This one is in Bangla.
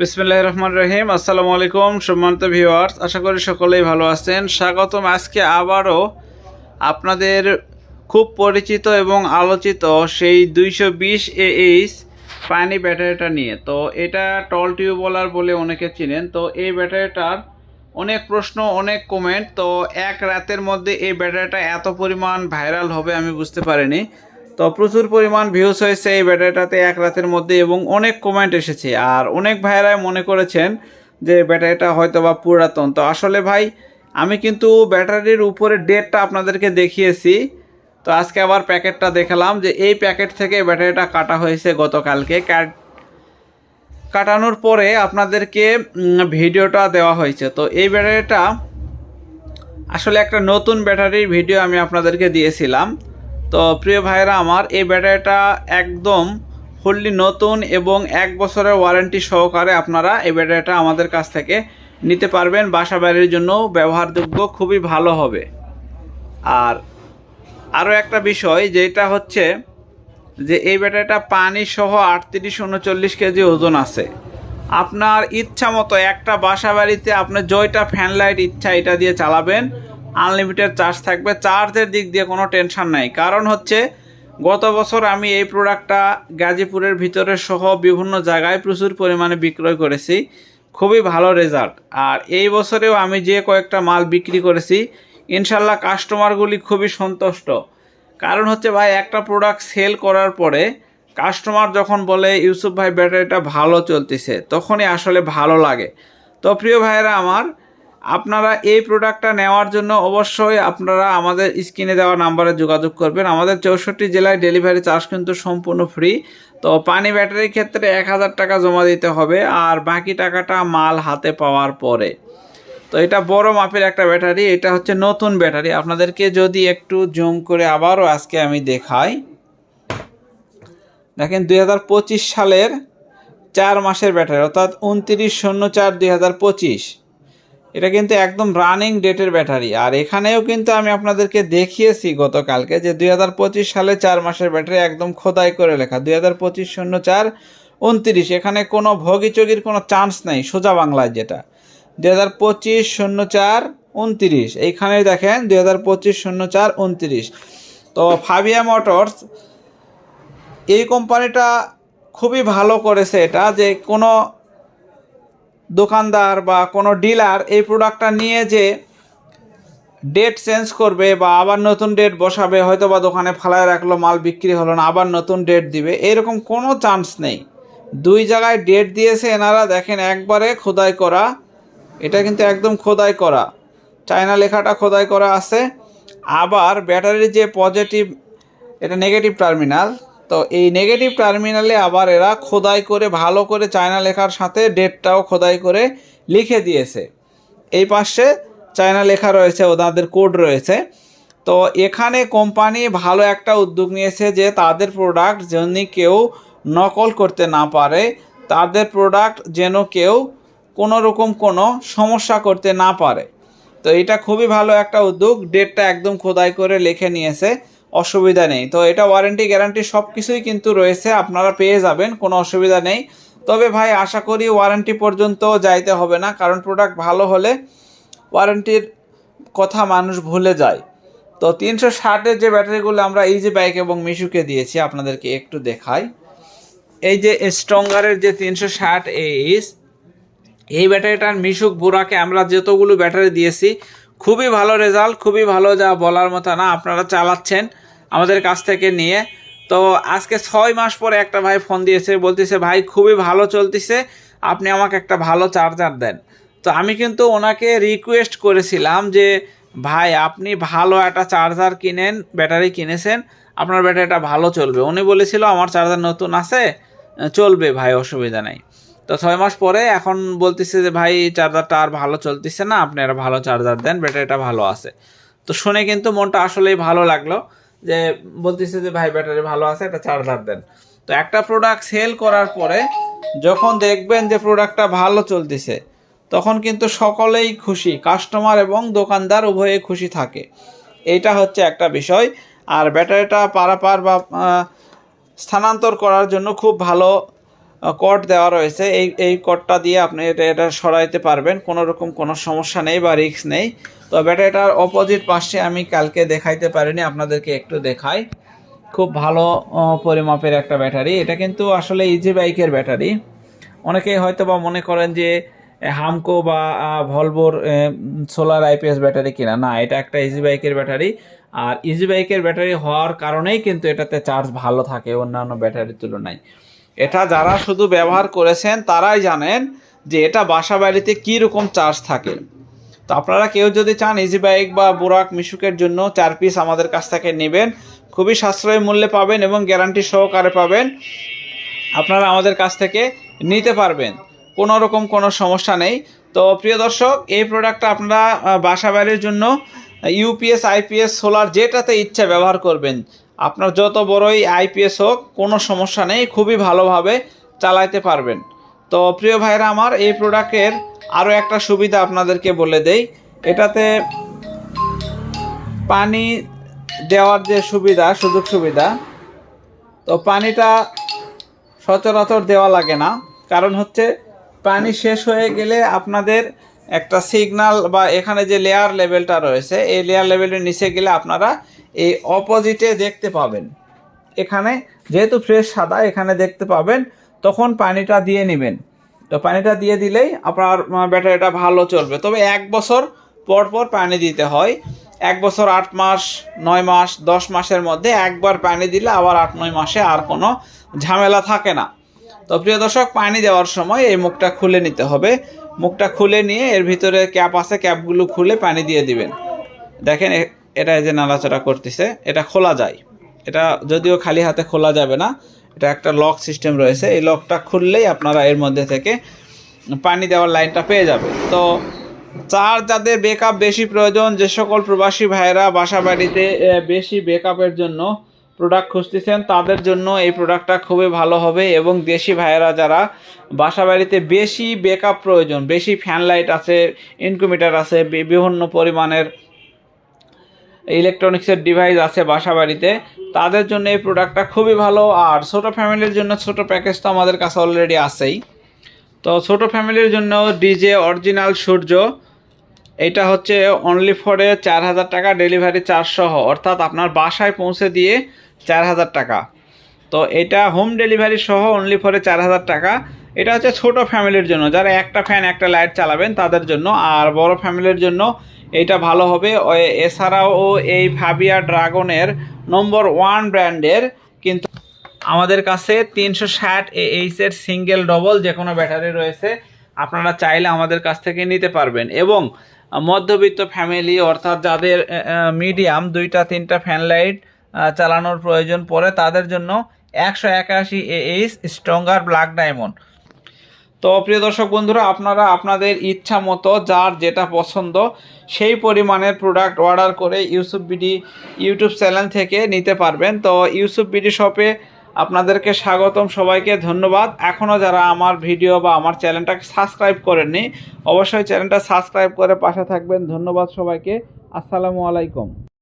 বিসমিল্লাহ রহমান রহিম আসসালামু আলাইকুম, সম্মানিত ভিউয়ার্স, আশা করি সকলেই ভালো আছেন। স্বাগতম আজকে আবারও আপনাদের খুব পরিচিত এবং আলোচিত সেই দুইশো বিশ এইচ পানি ব্যাটারিটা নিয়ে। তো এটা টল টিউবওয়ালার বলে অনেকে চিনেন। তো এই ব্যাটারিটার অনেক প্রশ্ন, অনেক কমেন্ট তো এক রাতের মধ্যে এই ব্যাটারিটা এত পরিমাণ ভাইরাল হবে আমি বুঝতে পারিনি। তো প্রচুর পরিমাণ ভিউজ হয়েছে এই ব্যাটারিটাতে এক রাতের মধ্যে এবং অনেক কমেন্ট এসেছে। আর অনেক ভাইরাই মনে করেছেন যে ব্যাটারিটা হয়তো বা পুরাতন। তো আসলে ভাই, আমি কিন্তু ব্যাটারির উপরে ডেটটা আপনাদেরকে দেখিয়েছি। তো আজকে আবার প্যাকেটটা দেখালাম যে এই প্যাকেট থেকে ব্যাটারিটা কাটা হয়েছে গতকালকে। কাট- কাটানোর পরে আপনাদেরকে ভিডিওটা দেওয়া হয়েছে। তো এই ব্যাটারিটা আসলে একটা নতুন ব্যাটারির ভিডিও আমি আপনাদেরকে দিয়েছিলাম। তো প্রিয় ভাইরা, আমার এই ব্যাটারিটা একদম ফুললি নতুন এবং এক বছরের ওয়ারেন্টি সহকারে আপনারা এই ব্যাটারিটা আমাদের কাছ থেকে নিতে পারবেন। বাসা বাড়ির জন্য ব্যবহারযোগ্য, খুবই ভালো হবে। আর আরও একটা বিষয়, যেটা হচ্ছে যে এই ব্যাটারিটা পানি সহ আটত্রিশ উনচল্লিশ কেজি ওজন আছে। আপনার ইচ্ছা মতো একটা বাসা বাড়িতে আপনার জয়টা ফ্যান লাইট ইচ্ছা এটা দিয়ে চালাবেন। আনলিমিটেড চার্জ থাকবে। চার্জের দিক দিয়ে কোনো টেনশন নাই। কারণ হচ্ছে, গত বছর আমি এই প্রোডাক্টটা গাজীপুরের ভিতরে সহ বিভিন্ন জায়গায় প্রচুর পরিমাণে বিক্রয় করেছি। খুবই ভালো রেজাল্ট। আর এই বছরেও আমি যে কয়েকটা মাল বিক্রি করেছি, ইনশাল্লাহ কাস্টমারগুলি খুবই সন্তুষ্ট। কারণ হচ্ছে ভাই, একটা প্রোডাক্ট সেল করার পরে কাস্টমার যখন বলে, ইউসুফ ভাই, ব্যাটারিটা ভালো চলতেছে। তখনই আসলে ভালো লাগে। তো প্রিয় ভাইয়েরা আমার আপনারা এই প্রোডাক্টটা নেওয়ার জন্য অবশ্যই আপনারা আমাদের স্ক্রিনে দেওয়া নাম্বারে যোগাযোগ করবেন। আমাদের চৌষট্টি জেলায় ডেলিভারি চার্জ কিন্তু সম্পূর্ণ ফ্রি তো পানি ব্যাটারির ক্ষেত্রে এক হাজার টাকা জমা দিতে হবে আর বাকি টাকাটা মাল হাতে পাওয়ার পরে। তো এটা বড় মাপের একটা ব্যাটারি, এটা হচ্ছে নতুন ব্যাটারি। আপনাদেরকে যদি একটু জুম করে আবারও আজকে আমি দেখাই। দেখেন দুই হাজার পঁচিশ সালের চার মাসের ব্যাটারি, অর্থাৎ উনত্রিশ শূন্য চার দুই এটা কিন্তু একদম রানিং ডেটের ব্যাটারি আর এখানেও কিন্তু আমি আপনাদেরকে দেখিয়েছি গতকালকে যে দুই হাজার পঁচিশ সালে চার মাসের ব্যাটারি একদম খোদাই করে লেখা। দুই হাজার পঁচিশ শূন্য চার, উনত্রিশ। এখানে কোনো ভগিচগির কোনো চান্স নেই, সোজা বাংলায় যেটা। দুই হাজার পঁচিশ শূন্য চার, উনত্রিশ। এইখানে দেখেন দুই হাজার পঁচিশ শূন্য চার, উনত্রিশ। তো ফাবিয়া মোটরস এই কোম্পানিটা খুবই ভালো করেছে এটা যে কোনো দোকানদার বা কোনো ডিলার এই প্রোডাক্টটা নিয়ে যে ডেট চেঞ্জ করবে বা আবার নতুন ডেট বসাবে হয়তো বা দোকানে ফালায় রাখল, মাল বিক্রি হলো না, আবার নতুন ডেট দিবে, এরকম কোনো চান্স নেই। দুই জায়গায় ডেট দিয়েছে এনারা, দেখেন একবারে খোদাই করা, এটা কিন্তু একদম খোদাই করা। চায়না লেখাটা খোদাই করা আছে। আবার ব্যাটারির যে পজিটিভ এটা নেগেটিভ টার্মিনাল তো এই নেগেটিভ টার্মিনালে আবার এরা খোদাই করে ভালো করে চায়না লেখার সাথে ডেটটাও খোদাই করে লিখে দিয়েছে। এই পাশে চায়না লেখা রয়েছে, ওনাদের কোড রয়েছে। তো এখানে কোম্পানি ভালো একটা উদ্যোগ নিয়েছে যে তাদের প্রোডাক্ট যেন কেউ নকল করতে না পারে, তাদের প্রোডাক্ট যেন কেউ কোনো রকম কোনো সমস্যা করতে না পারে। তো এটা খুবই ভালো একটা উদ্যোগ ডেটটা একদম খোদাই করে লিখে নিয়েছে। অসুবিধা নেই। তো এটা ওয়ারেন্টি গ্যারান্টি সব কিছুই কিন্তু রয়েছে, আপনারা পেয়ে যাবেন, কোনো অসুবিধা নেই। তবে ভাই, আশা করি ওয়ারেন্টি পর্যন্ত যাইতে হবে না, কারণ প্রোডাক্ট ভালো হলে ওয়ারেন্টির কথা মানুষ ভুলে যায়। তো তিনশো ষাটের যে ব্যাটারিগুলো আমরা যে বাইক এবং মিশুকে দিয়েছি, আপনাদেরকে একটু দেখাই। এই যে স্ট্রঙ্গারের যে তিনশো ষাট এইচ এই ব্যাটারিটার মিশুক বুড়াকে আমরা যতগুলো ব্যাটারি দিয়েছি, খুবই ভালো রেজাল্ট খুবই ভালো যা বলার মতো না, আপনারা চালাচ্ছেন। আমাদের কাছ থেকে নিয়ে। তো আজকে ছয় মাস পরে একটা ভাই ফোন দিয়েছে, বলতেছে, ভাই, খুবই ভালো চলতেছে। আপনি আমাকে একটা ভালো চার্জার দেন। তো আমি কিন্তু ওনাকে রিকোয়েস্ট করেছিলাম যে, ভাই, আপনি ভালো একটা চার্জার কিনেন, ব্যাটারি কিনেছেন, আপনার ব্যাটারিটা ভালো চলবে। উনি বলেছিল, আমার চার্জার নতুন আছে, চলবে, ভাই, অসুবিধা নেই। তো ছয় মাস পরে এখন বলতেছে যে, ভাই, চার্জারটা আর ভালো চলতেছে না, আপনি একটা ভালো চার্জার দেন, ব্যাটারিটা ভালো আছে। তো শুনে কিন্তু মনটা আসলেই ভালো লাগল। যে বলতেছে যে, ভাই, ব্যাটারি ভালো আছে, একটা চার্জার দেন। তো একটা প্রোডাক্ট সেল করার পরে যখন দেখবেন যে প্রোডাক্টটা ভালো চলতেছে, তখন কিন্তু সকলেই খুশি কাস্টমার এবং দোকানদার উভয়ে খুশি থাকে। এটা হচ্ছে একটা বিষয়। আর ব্যাটারিটা পারাপার বা স্থানান্তর করার জন্য খুব ভালো কট দেওয়া রয়েছে, এই এই কটটা দিয়ে আপনি এটা এটা সরাইতে পারবেন, কোনো রকম কোনো সমস্যা নেই বা রিস্ক নেই। তো ব্যাটারিটার অপোজিট পাশে আমি কালকে দেখাইতে পারিনি, আপনাদেরকে একটু দেখাই। খুব ভালো পরিমাপের একটা ব্যাটারি, এটা কিন্তু আসলে ইজি বাইকের ব্যাটারি। অনেকেই হয়তো বা মনে করেন যে হামকো বা ভলভোর সোলার আইপিএস ব্যাটারি কিনা। না, এটা একটা ইজি বাইকের ব্যাটারি। আর ইজি বাইকের ব্যাটারি হওয়ার কারণেই কিন্তু এটাতে চার্জ ভালো থাকে অন্যান্য ব্যাটারির তুলনায়। এটা যারা শুধু ব্যবহার করেছেন, তারাই জানেন যে এটা বাসা বাড়িতে কী রকম চার্জ থাকে। তো আপনারা কেউ যদি চান ইজি বাইক বা বুরাক মিশুকের জন্য চার পিস আমাদের কাছ থেকে নেবেন, খুবই সাশ্রয়ী মূল্যে পাবেন এবং গ্যারান্টি সহকারে পাবেন। আপনারা আমাদের কাছ থেকে নিতে পারবেন, কোনো রকম কোনো সমস্যা নেই। তো প্রিয় দর্শক, এই প্রোডাক্টটা আপনারা বাসা বাড়ির জন্য ইউপিএস আইপিএস সোলার যেটাতে ইচ্ছা ব্যবহার করবেন আপনার যত বড়ই আইপিএস হোক, কোনো সমস্যা নেই, খুবই ভালোভাবে চালাইতে পারবেন। তো প্রিয় ভাইরা আমার, এই প্রোডাক্টের আরও একটা সুবিধা আপনাদেরকে বলে দেই। এটাতে পানি দেওয়ার যে সুবিধা, সুযোগ সুবিধা, তো পানিটা সচরাচর দেওয়া লাগে না। কারণ হচ্ছে, পানি শেষ হয়ে গেলে আপনাদের একটা সিগন্যাল বা এখানে যে লেয়ার লেভেলটা রয়েছে, এই লেয়ার লেভেলের নিচে গেলে আপনারা এই অপোজিটে দেখতে পাবেন। এখানে যেহেতু ফ্রেশ সাদা, এখানে দেখতে পাবেন, তখন পানিটা দিয়ে নেবেন। তো পানিটা দিয়ে দিলেই আপনার ব্যাটারিটা ভালো চলবে। তবে এক বছর পর পর পানি দিতে হয়। এক বছর আট মাস, নয় মাস, দশ মাসের মধ্যে একবার পানি দিলে আবার আট, নয় মাসে আর কোনো ঝামেলা থাকে না। তো প্রিয় দর্শক, পানি দেওয়ার সময় এই মুখটা খুলে নিতে হবে। মুখটা খুলে নিয়ে এর ভিতরে ক্যাপ আছে, ক্যাপগুলো খুলে পানি দিয়ে দিবেন। দেখেন এটা যে নাড়াচাড়া করতেছে, এটা খোলা যায়। এটা যদিও খালি হাতে খোলা যাবে না, এটা একটা লক সিস্টেম রয়েছে। এই লকটা খুললেই আপনারা এর মধ্যে থেকে পানি দেওয়ার লাইনটা পেয়ে যাবে। তো চার যাদের বেকআপ বেশি প্রয়োজন, যে সকল প্রবাসী ভাইয়েরা বাসা বাড়িতে বেশি বেকআপের জন্য প্রোডাক্ট খুঁজতেছেন, তাদের জন্য এই প্রোডাক্টটা খুবই ভালো হবে এবং দেশি ভাইয়েরা যারা বাসা বাড়িতে বেশি বেকআপ প্রয়োজন, বেশি ফ্যান লাইট আছে ইনকুমিটার আছে বিভিন্ন পরিমাণের ইলেকট্রনিক্সের ডিভাইস আছে বাসা বাড়িতে তাদের জন্য এই প্রোডাক্টটা খুবই ভালো। আর ছোট ফ্যামিলির জন্য ছোট প্যাকেজ তো আমাদের কাছে অলরেডি আছেই। তো ছোট ফ্যামিলির জন্য ডিজে অরিজিনাল সূর্য, এটা হচ্ছে অনলি ফরে চার হাজার টাকা ডেলিভারি চার্জ সহ। অর্থাৎ আপনার বাসায় পৌঁছে দিয়ে চার হাজার টাকা। তো এটা হোম ডেলিভারি সহ অনলি ফরে চার হাজার টাকা। এটা হচ্ছে ছোট ফ্যামিলির জন্য। যারা একটা ফ্যান একটা লাইট চালাবেন, তাদের জন্য। আর বড় ফ্যামিলির জন্য এইটা ভালো হবে। এছাড়াও এই ফাবিয়া ড্রাগনের নম্বর ওয়ান ব্র্যান্ডের কিন্তু আমাদের কাছে তিনশো ষাট এইচের সিঙ্গেল ডবল যে কোনো ব্যাটারি রয়েছে, আপনারা চাইলে আমাদের কাছ থেকে নিতে পারবেন। এবং মধ্যবিত্ত ফ্যামিলি অর্থাৎ যাদের মিডিয়াম দুইটা, তিনটা ফ্যান লাইট চালানোর প্রয়োজন পড়ে, তাদের জন্য একশো একাশি এইচ স্ট্রঙ্গার ব্ল্যাক ডায়মন্ড তো প্রিয় দর্শক বন্ধুরা, আপনারা আপনাদের ইচ্ছা মতো যার যেটা পছন্দ সেই পরিমাণের প্রোডাক্ট অর্ডার করে ইউসুফ বিডি ইউটিউব চ্যানেল থেকে নিতে পারবেন। তো ইউসুফ বিডি শপে আপনাদেরকে স্বাগতম, সবাইকে ধন্যবাদ। এখনও যারা আমার ভিডিও বা আমার চ্যানেলটাকে সাবস্ক্রাইব করেননি, অবশ্যই চ্যানেলটা সাবস্ক্রাইব করে পাশে থাকবেন। ধন্যবাদ সবাইকে। আসসালামু আলাইকুম।